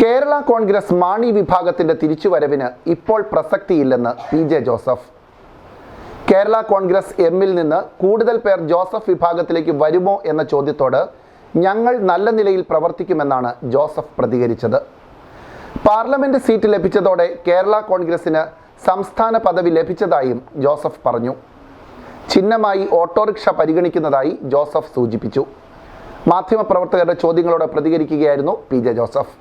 കേരള കോൺഗ്രസ് മാണി വിഭാഗത്തിന്റെ തിരിച്ചുവരവിന് ഇപ്പോൾ പ്രസക്തിയില്ലെന്ന് P J Joseph. Kerala Congress എമ്മിൽ നിന്ന് കൂടുതൽ പേർ ജോസഫ് വിഭാഗത്തിലേക്ക് വരുമോ എന്ന ചോദ്യത്തോട് ഞങ്ങൾ നല്ല നിലയിൽ പ്രവർത്തിക്കുമെന്നാണ് ജോസഫ് പ്രതികരിച്ചത്. പാർലമെന്റ് സീറ്റ് ലഭിച്ചതോടെ കേരള കോൺഗ്രസിന് സംസ്ഥാന പദവി ലഭിച്ചതായും ജോസഫ് പറഞ്ഞു. ചിഹ്നമായി ഓട്ടോറിക്ഷ പരിഗണിക്കുന്നതായി ജോസഫ് സൂചിപ്പിച്ചു. മാധ്യമപ്രവർത്തകരുടെ ചോദ്യങ്ങളോട് പ്രതികരിക്കുകയായിരുന്നു പി ജെ ജോസഫ്.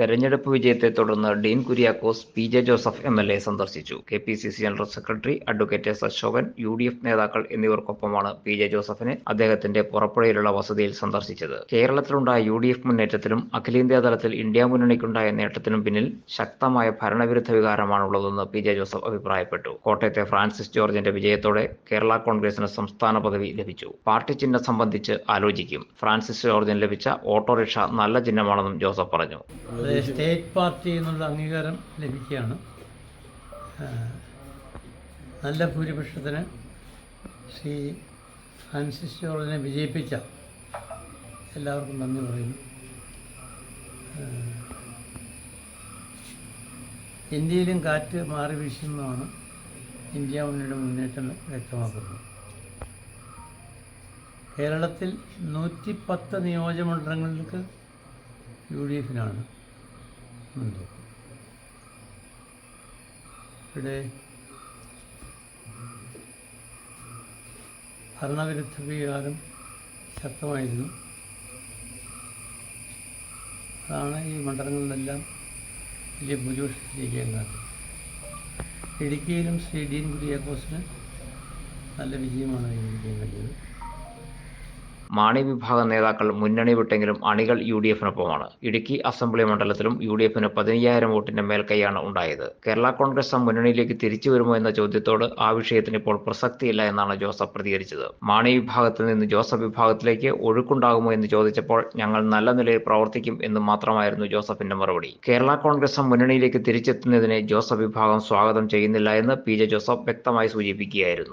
തെരഞ്ഞെടുപ്പ് വിജയത്തെ തുടർന്ന് Dean Kuriakose P J Joseph M L A സന്ദർശിച്ചു. K P C C general secretary advocate S Ashokan U D F നേതാക്കൾ എന്നിവർക്കൊപ്പമാണ് പി ജെ ജോസഫിനെ അദ്ദേഹത്തിന്റെ പുറപ്പുഴയിലുള്ള വസതിയിൽ സന്ദർശിച്ചത്. കേരളത്തിലുണ്ടായ യു ഡി എഫ് മുന്നേറ്റത്തിലും അഖിലേന്ത്യാ തലത്തിൽ ഇന്ത്യ മുന്നണിക്കുണ്ടായ നേട്ടത്തിനും പിന്നിൽ ശക്തമായ ഭരണവിരുദ്ധ വികാരമാണുള്ളതെന്ന് പി ജെ ജോസഫ് അഭിപ്രായപ്പെട്ടു. കോട്ടയത്തെ ഫ്രാൻസിസ് ജോർജിന്റെ വിജയത്തോടെ കേരള കോൺഗ്രസിന് സംസ്ഥാന പദവി ലഭിച്ചു. പാർട്ടി ചിഹ്നം സംബന്ധിച്ച് ആലോചിക്കും. ഫ്രാൻസിസ് ജോർജിന് ലഭിച്ച ഓട്ടോറിക്ഷ നല്ല ചിഹ്നമാണെന്നും ജോസഫ് പറഞ്ഞു. അത് സ്റ്റേറ്റ് പാർട്ടി എന്നുള്ള അംഗീകാരം ലഭിക്കുകയാണ്. നല്ല ഭൂരിപക്ഷത്തിന് ശ്രീ ഫ്രാൻസിസ് ജോർജിനെ വിജയിപ്പിച്ച എല്ലാവർക്കും നന്ദി പറയുന്നു. ഇന്ത്യയിലും കാറ്റ് മാറി വീശുന്നതാണ് ഇന്ത്യ മുന്നണിയുടെ മുന്നേറ്റം വ്യക്തമാക്കുന്നത്. കേരളത്തിൽ നൂറ്റി പത്ത് നിയോജകമണ്ഡലങ്ങൾക്ക് യു ഡി എഫിനാണ്. ഇവിടെ ഭരണവിരുദ്ധ വികാരം ശക്തമായിരുന്നു. അതാണ് ഈ മണ്ഡലങ്ങളിലെല്ലാം വലിയ ഭൂരിപക്ഷത്തിലേക്ക് എങ്ങാത്തത് ഇടുക്കിയിലും ശ്രീ ഡീൻ കുര്യാക്കോസിന് നല്ല വിജയമാണ് കൈവരിക്കാൻ കഴിഞ്ഞത് മാണി വിഭാഗം നേതാക്കൾ മുന്നണി വിട്ടെങ്കിലും അണികൾ യു ഡി എഫിനൊപ്പമാണ് ഇടുക്കി അസംബ്ലി മണ്ഡലത്തിലും യു ഡി എഫിന് പതിനയ്യായിരം വോട്ടിന്റെ മേൽക്കൈയാണ് ഉണ്ടായത്. കേരള കോൺഗ്രസ് മുന്നണിയിലേക്ക് തിരിച്ചു വരുമോ എന്ന ചോദ്യത്തോട് ആ വിഷയത്തിന് ഇപ്പോൾ പ്രസക്തിയില്ല എന്നാണ് ജോസഫ് പ്രതികരിച്ചത്. മാണി വിഭാഗത്തിൽ നിന്ന് ജോസഫ് വിഭാഗത്തിലേക്ക് ഒഴുക്കുണ്ടാകുമോ എന്ന് ചോദിച്ചപ്പോൾ ഞങ്ങൾ നല്ല നിലയിൽ പ്രവർത്തിക്കും എന്ന് മാത്രമായിരുന്നു ജോസഫിന്റെ മറുപടി. കേരള കോൺഗ്രസ് മുന്നണിയിലേക്ക് തിരിച്ചെത്തുന്നതിനെ ജോസഫ് വിഭാഗം സ്വാഗതം ചെയ്യുന്നില്ല എന്ന് പി ജെ ജോസഫ് വ്യക്തമായി സൂചിപ്പിക്കുകയായിരുന്നു.